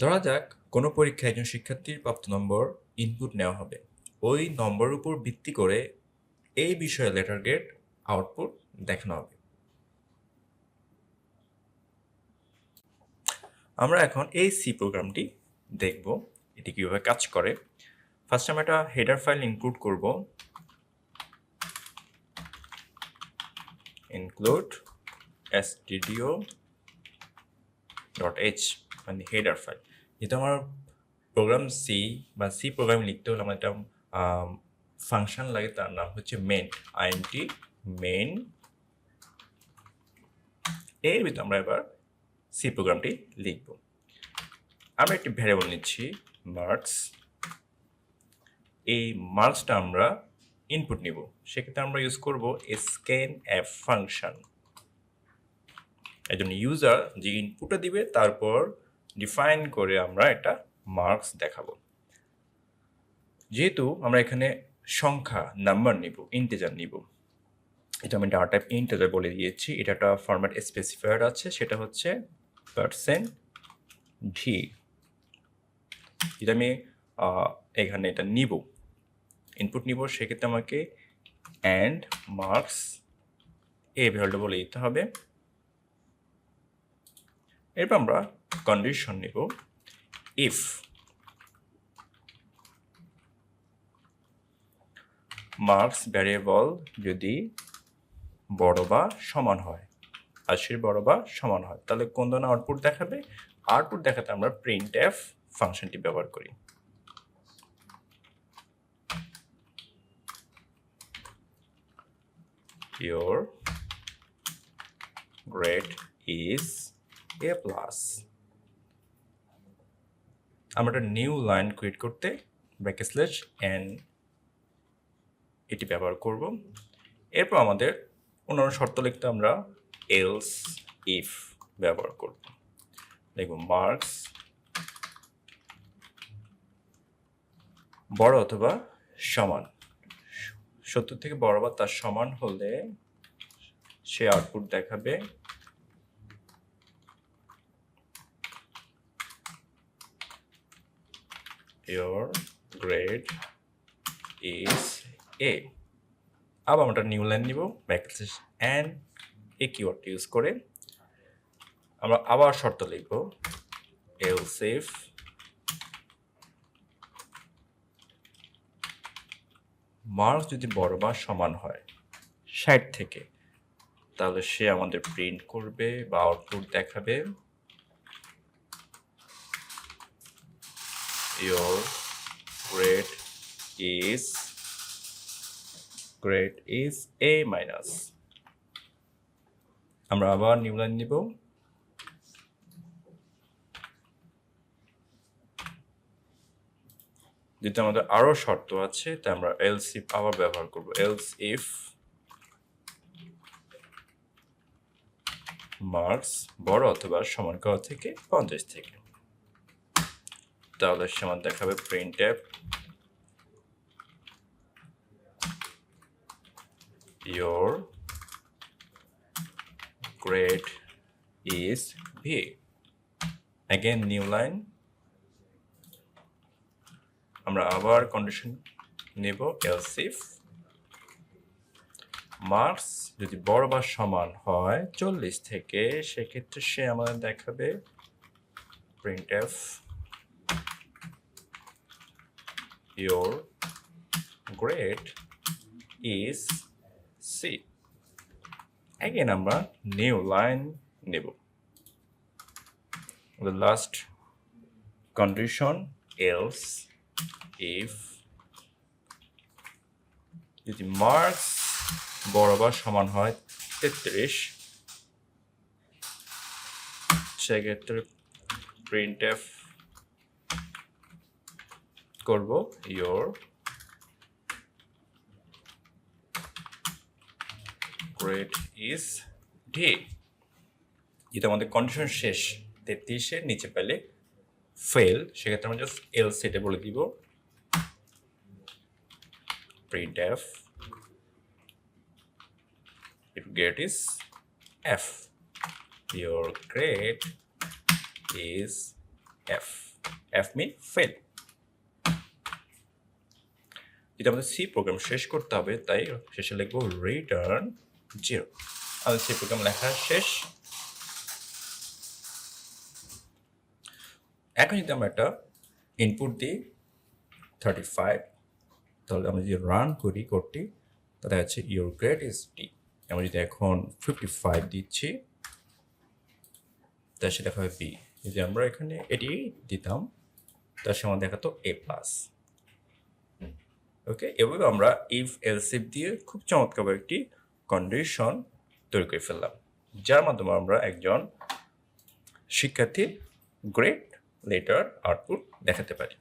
ধরা যাক, কোনো পরীক্ষায় একজন শিক্ষার্থীর প্রাপ্ত নম্বর ইনপুট নেওয়া হবে। ওই নম্বরের উপর ভিত্তি করে এই বিষয়ে লেটার গ্রেড আউটপুট দেখানো হবে। আমরা এখন এই সি প্রোগ্রামটি দেখব, এটি কীভাবে কাজ করে। ফার্স্ট আমরা একটা হেডার ফাইল ইনক্লুড করব। ইনক্লুড stdio ডট এইচ মানে হেডার ফাইল যেহেতু আমার প্রোগ্রাম সি বা সি প্রোগ্রাম লিখতে হলে আমার একটা ফাংশন লাগে, তার নাম হচ্ছে মেন আইএনটি মেন এর ভিতরে আমরা এবার সি প্রোগ্রামটি লিখব। আমরা একটি ভ্যারিয়েবল নিচ্ছি মার্কস এই মার্কসটা আমরা ইনপুট নিব। সেক্ষেত্রে আমরা ইউজ করব স্ক্যান অ্যাপ ফাংশন একজন ইউজার যে ইনপুটটা দিবে, তারপর ডিফাইন করে আমরা একটা মার্কস দেখাবো। যেহেতু আমরা এখানে সংখ্যা নাম্বার নিব ইন্টেজার নিব। এটা আমি ডাটা টাইপ ইন্টেজার বলে দিয়েছি। এটা একটা ফরম্যাট স্পেসিফায়ার আছে। সেটা হচ্ছে পার্সেন্ট ভি যেটা আমি এখানে এটা নিব ইনপুট নিব, সেক্ষেত্রে আমাকে অ্যান্ড মার্কস এই ভ্যালুটা বলে দিতে হবে। এরপর আমরা কন্ডিশন নিব ইফ মার্কস ভ্যারিয়েবল যদি বড় বা সমান হয়, আশির বড় বা সমান হয়, তাহলে কোন ধরনের আউটপুট দেখাবে? আউটপুট দেখাতে আমরা প্রিন্ট এফ ফাংশনটি ব্যবহার করি। your grade is a plus আমরা একটা নিউ লাইন ক্রিয়েট করতে ব্যাকস্ল্যাশ এন এটি ব্যবহার করব। এরপর আমাদের অন্যান্য শর্ত লিখতে আমরা এলস ইফ ব্যবহার করব। দেখব মার্কস বড় অথবা সমান। সত্তর থেকে বড় বা তার সমান হলে সে আউটপুট দেখাবে। Your grade is a. আবার আমরা নিউ লাইন নিব backslash and A keyword use করে আমরা আবার শর্ত লিখব এলস ইফ মার্কস যদি বড় বা সমান হয় ষাট থেকে, তাহলে সে আমাদের প্রিন্ট করবে বা আউটপুট দেখাবে। Your grade is grade is a minus. আমরা আবার নিউ লাইন নিব। যেহেতু আমাদের আরও শর্ত আছে তাই আমরা এলস ইফ আবার ব্যবহার করব। এলস ইফ মার্কস বড় অথবা সমান করা থেকে পঞ্চাশ থেকে। তাহলে সমান দেখাবে printf your grade is v again, new line. আমরা আবার কন্ডিশন নেব এলস ইফ মার্কস যদি বড় বা সমান হয়, চল্লিশ থেকে, সেক্ষেত্রে সে আমাদের দেখাবে printf your grade is C. Again আমরা new line নেব the last condition else if যদি মার্কস বড় বা সমান হয় তেত্রিশ সেক্ষেত্রে প্রিন্ট এফ করব, your grade is D. যেটা আমাদের কন্ডিশন শেষ তেত্রিশের নিচে পেলে ফেল সেক্ষেত্রে আমরা জাস্ট এল সেটে বলে দিব printf if grade is F, your grade is F. F mean fail যদি আমাদের সি প্রোগ্রাম শেষ করতে হবে, তাই শেষে লিখব রিটার্ন জিরো আমাদের সি প্রোগ্রাম লেখা শেষ। এখন যদি আমরা একটা ইনপুট দিই থার্টি ফাইভ তাহলে আমরা যদি রান করি কোডটি তাহলে আছে ইউর গ্রেড ইজ টি আমরা যদি এখন ফিফটি ফাইভ দিচ্ছি তার সাথে দেখা হবে বি যদি আমরা এখানে এটি দিতাম তার সঙ্গে আমাদের দেখাতো এ প্লাস ওকে এভাবে আমরা ইফ এলসিফ দিয়ে খুব চমৎকার একটি কন্ডিশন তৈরি করে ফেললাম। যার মাধ্যমে আমরা একজন শিক্ষার্থীর গ্রেট লেটার আউটপুট দেখাতে পারি।